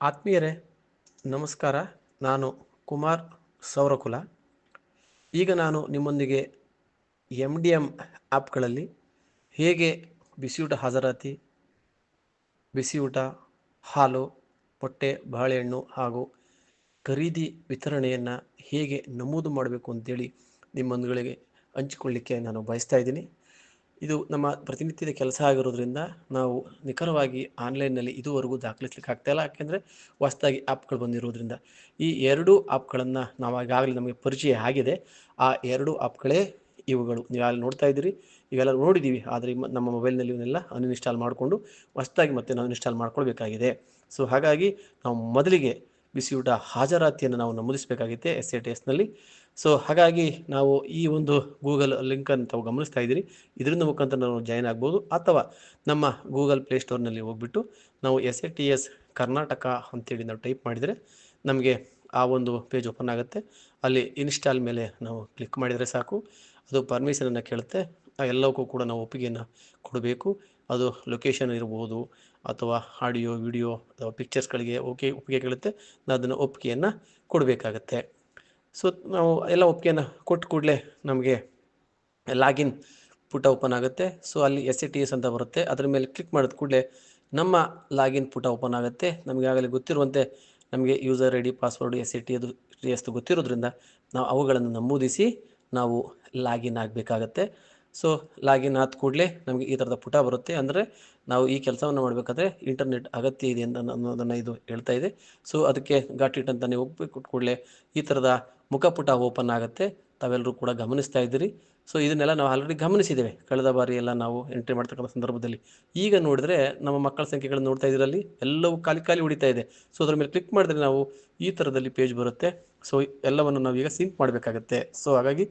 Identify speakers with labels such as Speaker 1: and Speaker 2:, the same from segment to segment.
Speaker 1: ಆತ್ಮೀಯರೇ, ನಮಸ್ಕಾರ. ನಾನು ಕುಮಾರ್ ಸೌರಕುಲ. ಈಗ ನಾನು ನಿಮ್ಮೊಂದಿಗೆ ಎಂ ಡಿ ಎಂ ಆ್ಯಪ್ಗಳಲ್ಲಿ ಹೇಗೆ ಬಿಸಿಯೂಟ ಹಾಜರಾತಿ? ಬಿಸಿಯೂಟ ಹಾಲು, ಮೊಟ್ಟೆ, ಬಾಳೆಹಣ್ಣು ಹಾಗೂ ಖರೀದಿ ವಿತರಣೆಯನ್ನು ಹೇಗೆ ನಮೂದು ಮಾಡಬೇಕು ಅಂತೇಳಿ ನಿಮ್ಮೊಂದುಗಳಿಗೆ ಹಂಚಿಕೊಳ್ಳಿಕ್ಕೆ ನಾನು ಬಯಸ್ತಾ ಇದ್ದೀನಿ. ಇದು ನಮ್ಮ ಪ್ರತಿನಿತ್ಯದ ಕೆಲಸ ಆಗಿರೋದ್ರಿಂದ ನಾವು ನಿಖರವಾಗಿ ಆನ್ಲೈನ್ನಲ್ಲಿ ಇದುವರೆಗೂ ದಾಖಲಿಸ್ಲಿಕ್ಕೆ ಆಗ್ತಾಯಿಲ್ಲ ಯಾಕೆಂದರೆ ಹೊಸದಾಗಿ ಆ್ಯಪ್ಗಳು ಬಂದಿರೋದ್ರಿಂದ. ಈ ಎರಡೂ ಆ್ಯಪ್ಗಳನ್ನು ನಾವು ಈಗಾಗಲೇ ನಮಗೆ ಪರಿಚಯ ಆಗಿದೆ. ಆ ಎರಡು ಆ್ಯಪ್ಗಳೇ ಇವುಗಳು. ನೀವು ಅಲ್ಲಿ ನೋಡ್ತಾ ಇದ್ದೀರಿ. ಇವೆಲ್ಲ ನೋಡಿದ್ದೀವಿ. ಆದರೆ ನಮ್ಮ ಮೊಬೈಲ್ನಲ್ಲಿ ಇವನ್ನೆಲ್ಲ ಅನ್ಇನ್ಸ್ಟಾಲ್ ಮಾಡಿಕೊಂಡು ಹೊಸದಾಗಿ ಮತ್ತೆ ನಾವು ಇನ್ಸ್ಟಾಲ್ ಮಾಡ್ಕೊಳ್ಬೇಕಾಗಿದೆ. ಸೊ ಹಾಗಾಗಿ ನಾವು ಮೊದಲಿಗೆ ಬಿಸಿಯೂಟ ಹಾಜರಾತಿಯನ್ನು ನಾವು ನಮೂದಿಸಬೇಕಾಗಿದೆ ಎಸ್ ಎ ಟಿ ಎಸ್ನಲ್ಲಿ. ಸೊ ಹಾಗಾಗಿ ನಾವು ಈ ಒಂದು ಗೂಗಲ್ ಲಿಂಕನ್ನು ತಾವು ಗಮನಿಸ್ತಾ ಇದ್ದೀರಿ. ಇದರಿಂದ ಮುಖಾಂತರ ನಾವು ಜಾಯಿನ್ ಆಗ್ಬೋದು. ಅಥವಾ ನಮ್ಮ ಗೂಗಲ್ ಪ್ಲೇಸ್ಟೋರ್ನಲ್ಲಿ ಹೋಗ್ಬಿಟ್ಟು ನಾವು S A T S Karnataka ಅಂತೇಳಿ ನಾವು ಟೈಪ್ ಮಾಡಿದರೆ ನಮಗೆ ಆ ಒಂದು ಪೇಜ್ ಓಪನ್ ಆಗುತ್ತೆ. ಅಲ್ಲಿ ಇನ್ಸ್ಟಾಲ್ ಮೇಲೆ ನಾವು ಕ್ಲಿಕ್ ಮಾಡಿದರೆ ಸಾಕು. ಅದು ಪರ್ಮಿಷನನ್ನು ಕೇಳುತ್ತೆ. ಆ ಎಲ್ಲವಕ್ಕೂ ಕೂಡ ನಾವು ಒಪ್ಪಿಗೆಯನ್ನು ಕೊಡಬೇಕು. ಅದು ಲೊಕೇಶನ್ ಇರ್ಬೋದು ಅಥವಾ ಆಡಿಯೋ ವಿಡಿಯೋ ಅಥವಾ ಪಿಕ್ಚರ್ಸ್ಗಳಿಗೆ ಓಕೆ ಒಪ್ಪಿಗೆ ಕೇಳುತ್ತೆ. ನಾವು ಅದನ್ನು ಒಪ್ಪಿಗೆಯನ್ನು ಕೊಡಬೇಕಾಗತ್ತೆ. ಸೊ ನಾವು ಎಲ್ಲ ಒಪ್ಪಿಗೆನ ಕೊಟ್ಟು ಕೂಡಲೇ ನಮಗೆ ಲಾಗಿನ್ ಪುಟ ಓಪನ್ ಆಗುತ್ತೆ. ಸೊ ಅಲ್ಲಿ ಎಸ್ ಸಿ ಟಿ ಎಸ್ ಅಂತ ಬರುತ್ತೆ. ಅದರ ಮೇಲೆ ಕ್ಲಿಕ್ ಮಾಡಿದ ಕೂಡಲೇ ನಮ್ಮ ಲಾಗಿನ್ ಪುಟ ಓಪನ್ ಆಗುತ್ತೆ. ನಮಗೆ ಆಗಲೇ ಗೊತ್ತಿರುವಂತೆ ನಮಗೆ user I D, password, S C T ಅದು ಟಿ ಎಸ್ ಗೊತ್ತಿರೋದ್ರಿಂದ ನಾವು ಅವುಗಳನ್ನು ನಮೂದಿಸಿ ನಾವು ಲಾಗಿನ್ ಆಗಬೇಕಾಗತ್ತೆ. ಸೊ ಲಾಗಿನ್ ಆದ ಕೂಡಲೇ ನಮಗೆ ಈ ಥರದ ಪುಟ ಬರುತ್ತೆ. ಅಂದರೆ ನಾವು ಈ ಕೆಲಸವನ್ನು ಮಾಡಬೇಕಾದ್ರೆ ಇಂಟರ್ನೆಟ್ ಅಗತ್ಯ ಇದೆ ಅಂತ ಅನ್ನೋದನ್ನು ಇದು ಹೇಳ್ತಾ ಇದೆ ಸೊ ಅದಕ್ಕೆ ಗಾಟ್ ಇಟ್ ಅಂತ ನೀವು ಒಪ್ಪಿಗೆ ಕೂಡಲೇ ಈ ಥರದ ಮುಖಪುಟ ಓಪನ್ ಆಗುತ್ತೆ. ತಾವೆಲ್ಲರೂ ಕೂಡ ಗಮನಿಸ್ತಾ ಇದ್ದೀರಿ. ಸೊ ಇದನ್ನೆಲ್ಲ ನಾವು ಆಲ್ರೆಡಿ ಗಮನಿಸಿದ್ದೇವೆ. ಕಳೆದ ಬಾರಿ ಎಲ್ಲ ನಾವು ಎಂಟ್ರಿ ಮಾಡ್ತಕ್ಕಂಥ ಸಂದರ್ಭದಲ್ಲಿ. ಈಗ ನೋಡಿದ್ರೆ ನಮ್ಮ ಮಕ್ಕಳ ಸಂಖ್ಯೆಗಳನ್ನು ನೋಡ್ತಾ ಇದ್ರಲ್ಲಿ ಎಲ್ಲವೂ ಖಾಲಿ ಖಾಲಿ ಉಳಿತಾ ಇದೆ. ಸೊ ಅದರ ಮೇಲೆ ಕ್ಲಿಕ್ ಮಾಡಿದ್ರೆ ನಾವು ಈ ಥರದಲ್ಲಿ ಪೇಜ್ ಬರುತ್ತೆ. ಸೊ ಎಲ್ಲವನ್ನು ನಾವು ಈಗ ಸಿಂಕ್ ಮಾಡಬೇಕಾಗತ್ತೆ. ಸೊ ಹಾಗಾಗಿ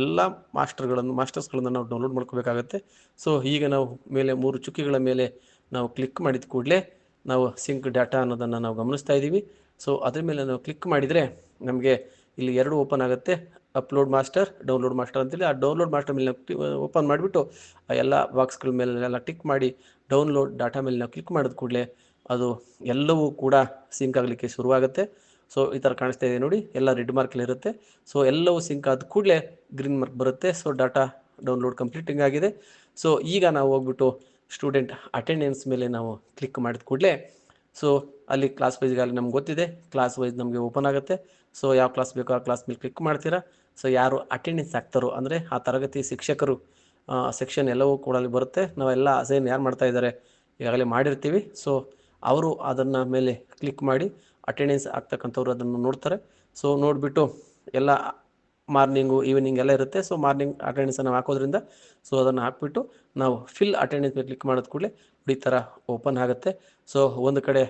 Speaker 1: ಎಲ್ಲ ಮಾಸ್ಟರ್ಗಳನ್ನು, ಮಾಸ್ಟರ್ಸ್ಗಳನ್ನು ನಾವು ಡೌನ್ಲೋಡ್ ಮಾಡ್ಕೋಬೇಕಾಗತ್ತೆ. ಸೊ ಈಗ ನಾವು ಮೇಲೆ ಮೂರು ಚುಕ್ಕಿಗಳ ಮೇಲೆ ನಾವು ಕ್ಲಿಕ್ ಮಾಡಿದ ಕೂಡಲೇ ನಾವು ಸಿಂಕ್ ಡಾಟಾ ಅನ್ನೋದನ್ನು ನಾವು ಗಮನಿಸ್ತಾ ಇದ್ದೀವಿ. ಸೊ ಅದ್ರ ಮೇಲೆ ನಾವು ಕ್ಲಿಕ್ ಮಾಡಿದರೆ ನಮಗೆ ಇಲ್ಲಿ ಎರಡು ಓಪನ್ ಆಗುತ್ತೆ. ಅಪ್ಲೋಡ್ ಮಾಸ್ಟರ್ ಡೌನ್ಲೋಡ್ ಮಾಸ್ಟರ್ ಅಂತೇಳಿ ಆ ಡೌನ್ಲೋಡ್ ಮಾಸ್ಟರ್ ಮೇಲೆ ಓಪನ್ ಮಾಡಿಬಿಟ್ಟು ಆ ಎಲ್ಲ ಬಾಕ್ಸ್ಗಳ ಮೇಲೆ ಎಲ್ಲ ಟಿಕ್ ಮಾಡಿ ಡೌನ್ಲೋಡ್ ಡಾಟಾ ಮೇಲೆ ನಾವು ಕ್ಲಿಕ್ ಮಾಡಿದ ಕೂಡಲೇ ಅದು ಎಲ್ಲವೂ ಕೂಡ ಸಿಂಕ್ ಆಗಲಿಕ್ಕೆ ಶುರುವಾಗುತ್ತೆ. ಸೊ ಈ ಥರ ಕಾಣಿಸ್ತಾ ಇದೆ ನೋಡಿ, ಎಲ್ಲ ರೆಡ್ ಮಾರ್ಕಲ್ಲಿರುತ್ತೆ ಸೊ ಎಲ್ಲವೂ ಸಿಂಕ್ ಆದ ಕೂಡಲೇ ಗ್ರೀನ್ ಮಾರ್ಕ್ ಬರುತ್ತೆ. ಸೊ ಡಾಟಾ ಡೌನ್ಲೋಡ್ ಕಂಪ್ಲೀಟಿಂಗ್ ಆಗಿದೆ. ಸೊ ಈಗ ನಾವು ಹೋಗ್ಬಿಟ್ಟು ಸ್ಟೂಡೆಂಟ್ ಅಟೆಂಡೆನ್ಸ್ ಮೇಲೆ ನಾವು ಕ್ಲಿಕ್ ಮಾಡಿದ ಕೂಡಲೇ ಸೊ ಅಲ್ಲಿ ಕ್ಲಾಸ್ ವೈಸ್ಗಾಗಲಿ ನಮ್ಗೆ ಗೊತ್ತಿದೆ ಕ್ಲಾಸ್ ವೈಸ್ ನಮಗೆ ಓಪನ್ ಆಗುತ್ತೆ. ಸೊ ಯಾವ ಕ್ಲಾಸ್ ಬೇಕೋ ಆ ಕ್ಲಾಸ್ ಮೇಲೆ ಕ್ಲಿಕ್ ಮಾಡ್ತೀರಾ? ಸೊ ಯಾರು ಅಟೆಂಡೆನ್ಸ್ ಆಗ್ತಾರೋ, ಅಂದರೆ ಆ ತರಗತಿ ಶಿಕ್ಷಕರು ಸೆಕ್ಷನ್ ಎಲ್ಲವೂ ಕೂಡ ಅಲ್ಲಿ ಬರುತ್ತೆ. ನಾವೆಲ್ಲ ಅಸೈನ್ ಯಾರು ಮಾಡ್ತಾ ಇದ್ದಾರೆ, ಈಗಾಗಲೇ ಮಾಡಿರ್ತೀವಿ. ಸೊ ಅವರು ಅದನ್ನು ಮೇಲೆ ಕ್ಲಿಕ್ ಮಾಡಿ ಅಟೆಂಡೆನ್ಸ್ ಆಗ್ತಕ್ಕಂಥವ್ರು ಅದನ್ನು ನೋಡ್ತಾರೆ. ಸೊ ನೋಡಿಬಿಟ್ಟು ಎಲ್ಲ ಮಾರ್ನಿಂಗು ಈವ್ನಿಂಗ್ ಎಲ್ಲ ಇರುತ್ತೆ. ಸೊ ಮಾರ್ನಿಂಗ್ ಅಟೆಂಡೆನ್ಸನ್ನು ಹಾಕೋದ್ರಿಂದ ಸೊ ಅದನ್ನು ಹಾಕ್ಬಿಟ್ಟು ನಾವು ಫಿಲ್ ಅಟೆಂಡೆನ್ಸ್ ಮೇಲೆ ಕ್ಲಿಕ್ ಮಾಡಿದ ಕೂಡಲೇ ಈ ಥರ ಓಪನ್ ಆಗುತ್ತೆ. ಸೊ ಒಂದು ಕಡೆ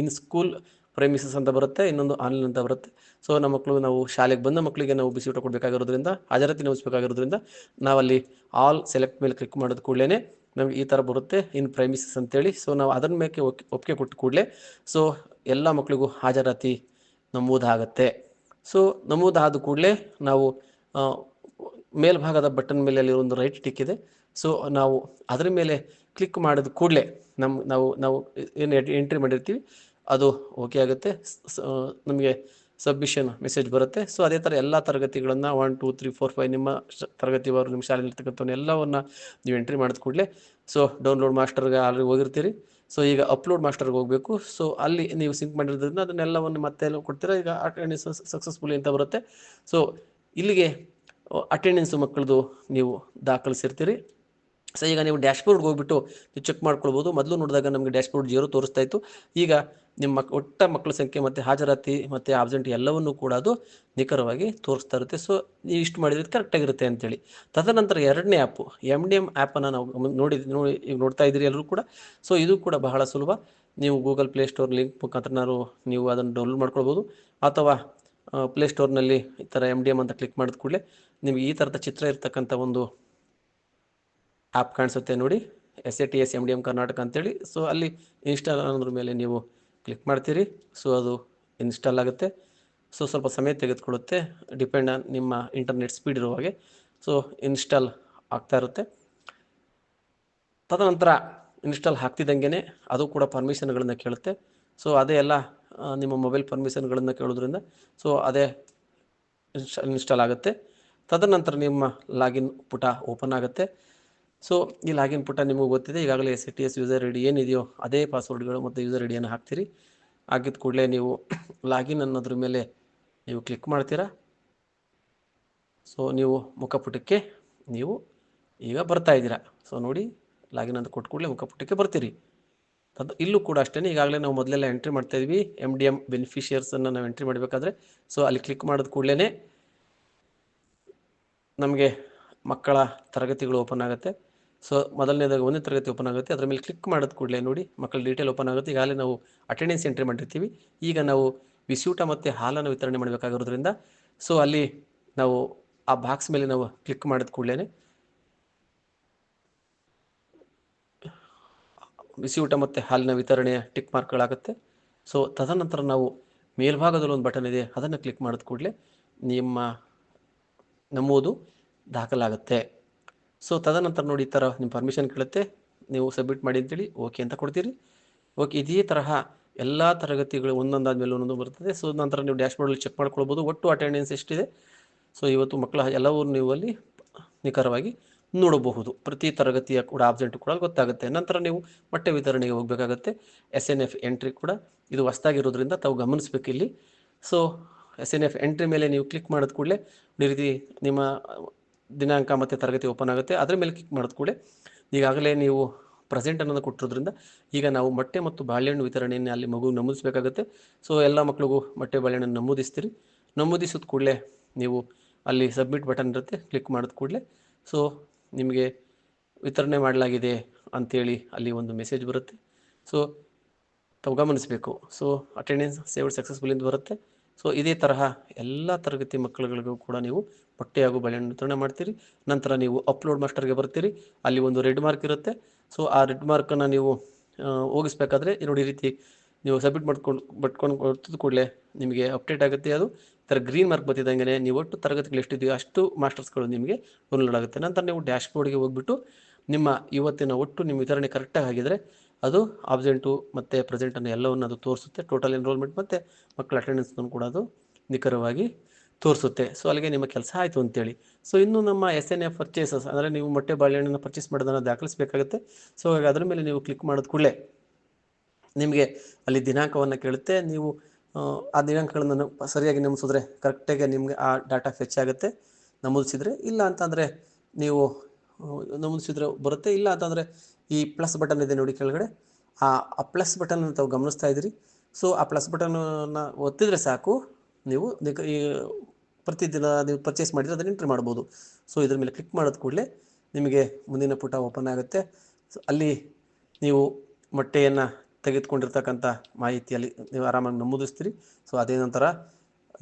Speaker 1: ಇನ್ ಸ್ಕೂಲ್ ಪ್ರೈಮಿಸಸ್ ಅಂತ ಬರುತ್ತೆ, ಇನ್ನೊಂದು ಆನ್ಲೈನ್ ಅಂತ ಬರುತ್ತೆ. ಸೊ ನಮ್ಮ ಮಕ್ಕಳು ನಾವು ಶಾಲೆಗೆ ಬಂದ ಮಕ್ಕಳಿಗೆ ನಾವು ಬಿಸಿ ಊಟ ಕೊಡಬೇಕಾಗಿರೋದ್ರಿಂದ, ಹಾಜರಾತಿ ನಮಿಸ್ಬೇಕಾಗಿರೋದ್ರಿಂದ ನಾವಲ್ಲಿ ಆಲ್ ಸೆಲೆಕ್ಟ್ ಮೇಲೆ ಕ್ಲಿಕ್ ಮಾಡಿದ ಕೂಡಲೇ ನಮಗೆ ಈ ಥರ ಬರುತ್ತೆ ಇನ್ ಪ್ರೈಮಿಸಸ್ ಅಂತೇಳಿ. ಸೊ ನಾವು ಅದನ್ನ ಮೇಲೆ ಒಪ್ಪಿ ಒಪ್ಪಿಗೆ ಕೊಟ್ಟು ಕೂಡಲೇ ಸೊ ಎಲ್ಲ ಮಕ್ಕಳಿಗೂ ಹಾಜರಾತಿ ನಮೂದಾಗತ್ತೆ. ಸೊ ನಮೂದಾದ ಕೂಡಲೇ ನಾವು ಮೇಲ್ಭಾಗದ ಬಟನ್ ಮೇಲೆ ಅಲ್ಲಿ ಒಂದು ರೈಟ್ ಟಿಕ್ ಇದೆ. ಸೊ ನಾವು ಅದರ ಮೇಲೆ ಕ್ಲಿಕ್ ಮಾಡಿದ ಕೂಡಲೇ ನಮ್ಮ ನಾವು ನಾವು, ಏನು, ಎಂಟ್ರಿ ಮಾಡಿರ್ತೀವಿ. ಅದು ಓಕೆ ಆಗುತ್ತೆ. ನಮಗೆ ಸಬ್ಮಿಷನ್ ಮೆಸೇಜ್ ಬರುತ್ತೆ. ಸೊ ಅದೇ ಥರ ಎಲ್ಲ ತರಗತಿಗಳನ್ನು one two three four five ನಿಮ್ಮ ತರಗತಿವಾರು ತರಗತಿಯವರು ನಿಮ್ಮ ಶಾಲೆಯಲ್ಲಿ ಎಲ್ಲವನ್ನು ನೀವು ಎಂಟ್ರಿ ಮಾಡಿದ ಕೂಡಲೇ ಸೊ ಡೌನ್ಲೋಡ್ ಮಾಸ್ಟರ್ಗೆ ಆಲ್ರೆಡಿ ಹೋಗಿರ್ತೀರಿ. ಸೊ ಈಗ ಅಪ್ಲೋಡ್ ಮಾಸ್ಟರ್ಗೆ ಹೋಗಬೇಕು. ಸೊ ಅಲ್ಲಿ ನೀವು ಸಿಂಕ್ ಮಾಡಿರೋದ್ರಿಂದ ಅದನ್ನೆಲ್ಲವನ್ನು ಮತ್ತೆ ಕೊಡ್ತೀರಾ? ಈಗ ಅಟೆಂಡೆನ್ಸ್ ಸಕ್ಸಸ್ಫುಲಿ ಅಂತ ಬರುತ್ತೆ. ಸೊ ಇಲ್ಲಿಗೆ ಅಟೆಂಡೆನ್ಸ್ ಮಕ್ಕಳದು ನೀವು ದಾಖಲಿಸಿರ್ತೀರಿ. ಸೊ ಈಗ ನೀವು ಡ್ಯಾಶ್ಬೋರ್ಡ್ಗೆ ಹೋಗ್ಬಿಟ್ಟು ನೀವು ಚೆಕ್ ಮಾಡ್ಕೊಳ್ಬೋದು. ಮೊದಲು ನೋಡಿದಾಗ ನಮಗೆ ಡ್ಯಾಶ್ಬೋರ್ಡ್ ಜೀರೋ ತೋರಿಸ್ತಾ ಇತ್ತು. ಈಗ ನಿಮ್ಮ ಒಟ್ಟ ಮಕ್ಕಳ ಸಂಖ್ಯೆ ಮತ್ತು ಹಾಜರಾತಿ ಮತ್ತು ಆಬ್ಸೆಂಟ್ ಎಲ್ಲವನ್ನೂ ಕೂಡ ಅದು ನಿಖರವಾಗಿ ತೋರಿಸ್ತಾ ಇರುತ್ತೆ. ಸೊ ನೀವು ಇಷ್ಟು ಮಾಡಿದ್ರೆ ಕರೆಕ್ಟಾಗಿರುತ್ತೆ ಅಂತೇಳಿ. ತದನಂತರ ಎರಡನೇ ಆ್ಯಪು ಎಂ ಡಿ ಎಂ ಆ್ಯಪನ್ನು ನಾವು ನೋಡಿದ್ವಿ ನೋಡಿ ನೋಡಿ, ಈಗ ನೋಡ್ತಾ ಇದ್ದೀರಿ ಎಲ್ಲರೂ ಕೂಡ. ಸೊ ಇದು ಕೂಡ ಬಹಳ ಸುಲಭ. ನೀವು ಗೂಗಲ್ ಪ್ಲೇ ಸ್ಟೋರ್ ಲಿಂಕ್ ಮುಖಾಂತರನಾರು ನೀವು ಅದನ್ನು ಡೌನ್ಲೋಡ್ ಮಾಡ್ಕೊಳ್ಬೋದು. ಅಥವಾ ಪ್ಲೇಸ್ಟೋರ್ನಲ್ಲಿ ಈ ಥರ ಎಂ ಡಿ ಎಂ ಅಂತ ಕ್ಲಿಕ್ ಮಾಡಿದ ಕೂಡಲೇ ನಿಮಗೆ ಈ ಥರದ ಚಿತ್ರ ಇರ್ತಕ್ಕಂಥ ಒಂದು ಆ್ಯಪ್ ಕಾಣಿಸುತ್ತೆ ನೋಡಿ. S A T S M D M Karnataka ಅಂತೇಳಿ. ಸೊ ಅಲ್ಲಿ ಇನ್ಸ್ಟಾಲ್ ಅನ್ನೋದ್ರ ಮೇಲೆ ನೀವು ಕ್ಲಿಕ್ ಮಾಡ್ತೀರಿ. ಸೊ ಅದು ಇನ್ಸ್ಟಾಲ್ ಆಗುತ್ತೆ. ಸೊ ಸ್ವಲ್ಪ ಸಮಯ ತೆಗೆದುಕೊಳ್ಳುತ್ತೆ. ಡಿಪೆಂಡ್ ಆನ್ ನಿಮ್ಮ ಇಂಟರ್ನೆಟ್ ಸ್ಪೀಡ್ ಇರುವ ಹಾಗೆ. ಸೊ ಇನ್ಸ್ಟಾಲ್ ಆಗ್ತಾ ಇರುತ್ತೆ. ತದನಂತರ ಇನ್ಸ್ಟಾಲ್ ಹಾಕ್ತಿದ್ದಂಗೆ ಅದು ಕೂಡ ಪರ್ಮಿಷನ್ಗಳನ್ನು ಕೇಳುತ್ತೆ. ಸೊ ಅದೇ ಎಲ್ಲ ನಿಮ್ಮ ಮೊಬೈಲ್ ಪರ್ಮಿಷನ್ಗಳನ್ನು ಕೇಳೋದ್ರಿಂದ ಸೊ ಅದೇ ಇನ್ಸ್ಟಾ ಇನ್ಸ್ಟಾಲ್ ಆಗುತ್ತೆ. ತದನಂತರ ನಿಮ್ಮ ಲಾಗಿನ್ ಪುಟ ಓಪನ್ ಆಗುತ್ತೆ. ಸೊ ಈ ಲಾಗಿನ್ ಪುಟ ನಿಮಗೆ ಗೊತ್ತಿದೆ, ಈಗಾಗಲೇ S T S user I D ಏನಿದೆಯೋ ಅದೇ ಪಾಸ್ವರ್ಡ್ಗಳು ಮತ್ತು ಯೂಸರ್ ಐ ಡಿಯನ್ನು ಹಾಕ್ತೀರಿ. ಹಾಕಿದ ಕೂಡಲೇ ನೀವು ಲಾಗಿನ್ ಅನ್ನೋದ್ರ ಮೇಲೆ ನೀವು ಕ್ಲಿಕ್ ಮಾಡ್ತೀರಾ. ಸೊ ನೀವು ಮುಖಪುಟಕ್ಕೆ ನೀವು ಈಗ ಬರ್ತಾ ಇದ್ದೀರಾ. ಸೊ ನೋಡಿ ಲಾಗಿನ್ ಅಂತ ಕೊಟ್ಟು ಕೂಡಲೇ ಮುಖಪುಟಕ್ಕೆ ಬರ್ತೀರಿ. ಅದು ಇಲ್ಲೂ ಕೂಡ ಅಷ್ಟೇ ಈಗಾಗಲೇ ನಾವು ಮೊದಲೆಲ್ಲ ಎಂಟ್ರಿ ಮಾಡ್ತಾ ಇದ್ವಿ. ಎಂ ಡಿ ಎಂ ಬೆನಿಫಿಷಿಯರ್ಸನ್ನು ನಾವು ಎಂಟ್ರಿ ಮಾಡಬೇಕಾದ್ರೆ. ಸೊ ಅಲ್ಲಿ ಕ್ಲಿಕ್ ಮಾಡಿದ ಕೂಡಲೇ ನಮಗೆ ಮಕ್ಕಳ ತರಗತಿಗಳು ಓಪನ್ ಆಗುತ್ತೆ. ಸೊ ಮೊದಲನೇದಾಗಿ ಒಂದೇ ತರಗತಿ ಓಪನ್ ಆಗುತ್ತೆ. ಅದರ ಮೇಲೆ ಕ್ಲಿಕ್ ಮಾಡಿದ ಕೂಡಲೇ ನೋಡಿ, ಮಕ್ಕಳ ಡೀಟೇಲ್ ಓಪನ್ ಆಗುತ್ತೆ. ಈಗಾಗಲೇ ನಾವು ಅಟೆಂಡೆನ್ಸ್ ಎಂಟ್ರಿ ಮಾಡಿರ್ತೀವಿ. ಈಗ ನಾವು ಬಿಸಿಯೂಟ ಮತ್ತು ಹಾಲನ್ನು ವಿತರಣೆ ಮಾಡಬೇಕಾಗಿರೋದ್ರಿಂದ, ಸೊ ಅಲ್ಲಿ ನಾವು ಆ ಬಾಕ್ಸ್ ಮೇಲೆ ನಾವು ಕ್ಲಿಕ್ ಮಾಡಿದ ಕೂಡಲೇ ಬಿಸಿಯೂಟ ಮತ್ತು ಹಾಲಿನ ವಿತರಣೆಯ ಟಿಕ್ ಮಾರ್ಕ್ಗಳಾಗುತ್ತೆ ಸೊ ತದನಂತರ ನಾವು ಮೇಲ್ಭಾಗದಲ್ಲಿ ಒಂದು ಬಟನ್ ಇದೆ, ಅದನ್ನು ಕ್ಲಿಕ್ ಮಾಡಿದ ಕೂಡಲೇ ನಿಮ್ಮ ನಮೂದು ದಾಖಲಾಗುತ್ತೆ. ಸೊ ತದನಂತರ ನೋಡಿ ಈ ಥರ ನಿಮ್ಮ ಪರ್ಮಿಷನ್ ಕೇಳುತ್ತೆ. ನೀವು ಸಬ್ಮಿಟ್ ಮಾಡಿ ಅಂತೇಳಿ ಓಕೆ ಅಂತ ಕೊಡ್ತೀರಿ. ಓಕೆ ಇದೇ ತರಹ ಎಲ್ಲ ತರಗತಿಗಳು ಒಂದೊಂದಾದ ಮೇಲೆ ಒಂದೊಂದು ಬರ್ತದೆ. ಸೊ ನಂತರ ನೀವು ಡ್ಯಾಶ್ಬೋರ್ಡಲ್ಲಿ ಚೆಕ್ ಮಾಡ್ಕೊಳ್ಬೋದು. ಒಟ್ಟು ಅಟೆಂಡೆನ್ಸ್ ಎಷ್ಟಿದೆ? ಸೊ ಇವತ್ತು ಮಕ್ಕಳ ಎಲ್ಲವೂ ನೀವು ಅಲ್ಲಿ ನಿಖರವಾಗಿ ನೋಡಬಹುದು. ಪ್ರತಿ ತರಗತಿಯ ಕೂಡ ಆಬ್ಸೆಂಟ್ ಕೂಡ ಗೊತ್ತಾಗುತ್ತೆ. ನಂತರ ನೀವು ಮೊಟ್ಟೆ ವಿತರಣೆಗೆ ಹೋಗಬೇಕಾಗತ್ತೆ. ಎಸ್ ಎನ್ ಎಫ್ ಎಂಟ್ರಿ ಕೂಡ ಇದು ಹೊಸ್ದಾಗಿರೋದ್ರಿಂದ ತಾವು ಗಮನಿಸ್ಬೇಕು ಇಲ್ಲಿ so S N F entry ಮೇಲೆ ನೀವು ಕ್ಲಿಕ್ ಮಾಡಿದ ಕೂಡಲೇ ಈ ರೀತಿ ನಿಮ್ಮ ದಿನಾಂಕ ಮತ್ತು ತರಗತಿ ಓಪನ್ ಆಗುತ್ತೆ. ಅದರ ಮೇಲೆ ಕ್ಲಿಕ್ ಮಾಡಿದ ಕೂಡಲೇ ಈಗಾಗಲೇ ನೀವು ಪ್ರೆಸೆಂಟ್ ಅನ್ನೋದು ಕೊಟ್ಟಿರೋದ್ರಿಂದ ಈಗ ನಾವು ಮೊಟ್ಟೆ ಮತ್ತು ಬಾಳೆಹಣ್ಣು ವಿತರಣೆಯನ್ನು ಅಲ್ಲಿ ಮಗು ನಮೂದಿಸಬೇಕಾಗುತ್ತೆ. ಸೊ ಎಲ್ಲ ಮಕ್ಕಳಿಗೂ ಮೊಟ್ಟೆ ಬಾಳೆಹಣ್ಣನ್ನು ನಮೂದಿಸ್ತೀರಿ. ನಮೂದಿಸಿದ ಕೂಡಲೇ ನೀವು ಅಲ್ಲಿ ಸಬ್ಮಿಟ್ ಬಟನ್ ಇರುತ್ತೆ ಕ್ಲಿಕ್ ಮಾಡಿದ ಕೂಡಲೇ. ಸೊ ನಿಮಗೆ ವಿತರಣೆ ಮಾಡಲಾಗಿದೆ ಅಂಥೇಳಿ ಅಲ್ಲಿ ಒಂದು ಮೆಸೇಜ್ ಬರುತ್ತೆ. ಸೊ ತಾವು ಗಮನಿಸಬೇಕು. ಸೊ ಅಟೆಂಡೆನ್ಸ್ ಸೇವ್ಡ್ ಸಕ್ಸಸ್ಫುಲ್ ಎಂದು ಬರುತ್ತೆ. ಸೊ ಇದೇ ತರಹ ಎಲ್ಲ ತರಗತಿ ಮಕ್ಕಳುಗಳಿಗೂ ಕೂಡ ನೀವು ಪಠ್ಯ ಹಾಗೂ ಬಳೆಯನ್ನು ವಿತರಣೆ ಮಾಡ್ತೀರಿ. ನಂತರ ನೀವು ಅಪ್ಲೋಡ್ ಮಾಸ್ಟರ್ಗೆ ಬರ್ತೀರಿ. ಅಲ್ಲಿ ಒಂದು ರೆಡ್ ಮಾರ್ಕ್ ಇರುತ್ತೆ. ಸೊ ಆ ರೆಡ್ ಮಾರ್ಕನ್ನು ನೀವು ಹೋಗಿಸ್ಬೇಕಾದ್ರೆ ನೋಡಿ ರೀತಿ ನೀವು ಸಬ್ಮಿಟ್ ಮಾಡ್ಕೊಂಡು ಬಟ್ಕೊಂಡು ಕೊಟ್ಟಿದ ಕೂಡಲೇ ನಿಮಗೆ ಅಪ್ಡೇಟ್ ಆಗುತ್ತೆ. ಅದು ಥರ ಗ್ರೀನ್ ಮಾರ್ಕ್ ಬರ್ತಿದ್ದಂಗೆ ನೀವು ಒಟ್ಟು ತರಗತಿಗಳು ಎಷ್ಟಿದೆಯೋ ಅಷ್ಟು ಮಾಸ್ಟರ್ಸ್ಗಳು ನಿಮಗೆ ಡೌನ್ಲೋಡ್ ಆಗುತ್ತೆ. ನಂತರ ನೀವು ಡ್ಯಾಶ್ಬೋರ್ಡ್ಗೆ ಹೋಗ್ಬಿಟ್ಟು ನಿಮ್ಮ ಇವತ್ತಿನ ಒಟ್ಟು ನಿಮ್ಮ ವಿತರಣೆ ಕರೆಕ್ಟಾಗಿ ಆಗಿದ್ರೆ ಅದು ಆಬ್ಸೆಂಟು ಮತ್ತು ಪ್ರೆಸೆಂಟನ್ನು ಎಲ್ಲವನ್ನು ಅದು ತೋರಿಸುತ್ತೆ. ಟೋಟಲ್ ಎನ್ರೋಲ್ಮೆಂಟ್ ಮತ್ತು ಮಕ್ಕಳ ಅಟೆಂಡೆನ್ಸ್ನೂ ಕೂಡ ಅದು ನಿಖರವಾಗಿ ತೋರಿಸುತ್ತೆ. ಸೊ ಅಲ್ಲಿಗೆ ನಿಮ್ಮ ಕೆಲಸ ಆಯಿತು ಅಂತೇಳಿ. ಸೊ ಇನ್ನು ನಮ್ಮ ಎಸ್ ಎನ್ ಎಫ್ ಪರ್ಚೇಸಸ್ ಅಂದರೆ ನೀವು ಮೊಟ್ಟೆ ಬಾಳೆಹಣ್ಣನ್ನು ಪರ್ಚೇಸ್ ಮಾಡೋದನ್ನು ದಾಖಲಿಸಬೇಕಾಗುತ್ತೆ. ಸೊ ಹಾಗಾಗಿ ಅದರ ಮೇಲೆ ನೀವು ಕ್ಲಿಕ್ ಮಾಡಿದ ಕೂಡಲೇ ನಿಮಗೆ ಅಲ್ಲಿ ದಿನಾಂಕವನ್ನು ಕೇಳುತ್ತೆ. ನೀವು ಆ, ದಿನಾಂಕಗಳನ್ನು ಸರಿಯಾಗಿ ನಮಿಸಿದ್ರೆ ಕರೆಕ್ಟಾಗಿ ನಿಮಗೆ ಆ ಡಾಟಾ ಫೆಚ್ ಆಗುತ್ತೆ. ನಮೂದಿಸಿದ್ರೆ ಇಲ್ಲ ಅಂತಂದರೆ ನೀವು ನಮೂದಿಸಿದ್ರೆ ಬರುತ್ತೆ. ಇಲ್ಲ ಅಂತಂದರೆ ಈ ಪ್ಲಸ್ ಬಟನ್ ಇದೆ ನೋಡಿ ಕೆಳಗಡೆ. ಆ ಪ್ಲಸ್ ಬಟನ್ ತಾವು ಗಮನಿಸ್ತಾ ಇದ್ದೀರಿ. ಸೊ ಆ ಪ್ಲಸ್ ಬಟನ್ನ ಒತ್ತಿದ್ರೆ ಸಾಕು. ನೀವು ಈ ಪ್ರತಿದಿನ ನೀವು ಪರ್ಚೇಸ್ ಮಾಡಿದರೆ ಅದನ್ನು ಎಂಟ್ರಿ ಮಾಡ್ಬೋದು. ಸೊ ಇದ್ರ ಮೇಲೆ ಕ್ಲಿಕ್ ಮಾಡಿದ ಕೂಡಲೇ ನಿಮಗೆ ಮುಂದಿನ ಪುಟ ಓಪನ್ ಆಗುತ್ತೆ. ಸೊ ಅಲ್ಲಿ ನೀವು ಮೊಟ್ಟೆಯನ್ನು ತೆಗೆದುಕೊಂಡಿರ್ತಕ್ಕಂಥ ಮಾಹಿತಿಯಲ್ಲಿ ನೀವು ಆರಾಮಾಗಿ ನಮೂದಿಸ್ತೀರಿ. ಸೊ ಅದೇ ನಂತರ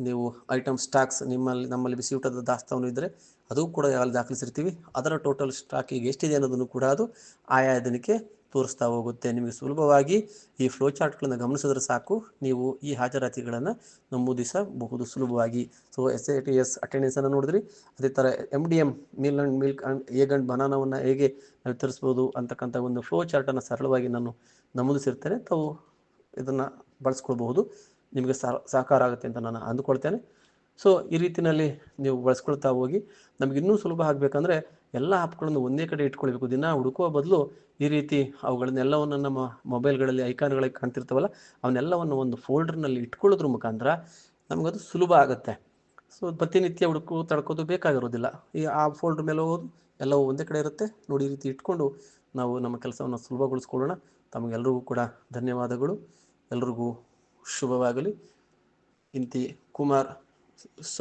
Speaker 1: ನೀವು ಐಟಮ್ ಸ್ಟಾಕ್ಸ್ ನಿಮ್ಮಲ್ಲಿ ನಮ್ಮಲ್ಲಿ ಬಿಸಿ ಊಟದ ದಾಸ್ತಾನು ಇದ್ದರೆ ಅದು ಕೂಡ ಅಲ್ಲಿ ದಾಖಲಿಸಿರ್ತೀವಿ. ಅದರ ಟೋಟಲ್ ಸ್ಟಾಕ್ ಈಗ ಎಷ್ಟಿದೆ ಅನ್ನೋದನ್ನು ಕೂಡ ಅದು ಆಯಾ ದಿನಕ್ಕೆ ತೋರಿಸ್ತಾ ಹೋಗುತ್ತೆ. ನಿಮಗೆ ಸುಲಭವಾಗಿ ಈ ಫ್ಲೋ ಚಾರ್ಟ್ಗಳನ್ನು ಗಮನಿಸಿದ್ರೆ ಸಾಕು. ನೀವು ಈ ಹಾಜರಾತಿಗಳನ್ನು ನಮೂದಿಸಬಹುದು ಸುಲಭವಾಗಿ. So S I T S ಅಟೆಂಡೆನ್ಸನ್ನು ನೋಡಿದ್ರಿ. ಅದೇ ಥರ M D M meal and milk and egg and ಬನಾನವನ್ನು ಹೇಗೆ ತರಿಸ್ಬೋದು ಅಂತಕ್ಕಂಥ ಒಂದು ಫ್ಲೋ ಚಾರ್ಟನ್ನು ಸರಳವಾಗಿ ನಾನು ನಮೂದಿಸಿರ್ತೇನೆ. ತಾವು ಇದನ್ನು ಬಳಸ್ಕೊಳ್ಬಹುದು. ನಿಮಗೆ ಸಹ- ಸಹಕಾರ ಆಗುತ್ತೆ ಅಂತ ನಾನು ಅಂದುಕೊಳ್ತೇನೆ. ಸೊ, ಈ ರೀತಿಯಲ್ಲಿ ನೀವು ಬಳಸ್ಕೊಳ್ತಾ ಹೋಗಿ, ನಮಗೆ ಇನ್ನೂ ಸುಲಭ ಆಗಬೇಕಂದ್ರೆ ಎಲ್ಲ ಆ್ಯಪ್ಗಳನ್ನು ಒಂದೇ ಕಡೆ ಇಟ್ಕೊಳ್ಬೇಕು. ದಿನ ಹುಡುಕುವ ಬದಲು ಈ ರೀತಿ ಅವುಗಳನ್ನೆಲ್ಲವನ್ನು ನಮ್ಮ ಮೊಬೈಲ್ಗಳಲ್ಲಿ ಐಕಾನ್ಗಳಲ್ಲಿ ಕಾಣ್ತಿರ್ತಾವಲ್ಲ, ಅವನ್ನೆಲ್ಲವನ್ನು ಒಂದು ಫೋಲ್ಡರ್ನಲ್ಲಿ ಇಟ್ಕೊಳ್ಳೋದ್ರ ಮುಖಾಂತರ ನಮಗದು ಸುಲಭ ಆಗುತ್ತೆ. ಸೊ, ಪ್ರತಿನಿತ್ಯ ಹುಡುಕು ತಡ್ಕೋದು ಬೇಕಾಗಿರೋದಿಲ್ಲ. ಈ ಆ ಫೋಲ್ಡರ್ ಮೇಲೆ ಹೋಗೋದು ಎಲ್ಲವೂ ಒಂದೇ ಕಡೆ ಇರುತ್ತೆ. ನೋಡಿ, ಈ ರೀತಿ ಇಟ್ಕೊಂಡು ನಾವು ನಮ್ಮ ಕೆಲಸವನ್ನು ಸುಲಭಗೊಳಿಸ್ಕೊಳ್ಳೋಣ. ತಮಗೆಲ್ಲರಿಗೂ ಕೂಡ ಧನ್ಯವಾದಗಳು. ಎಲ್ರಿಗೂ ಶುಭವಾಗಲಿ. ಇಂತಿ ಕುಮಾರ್ ಸ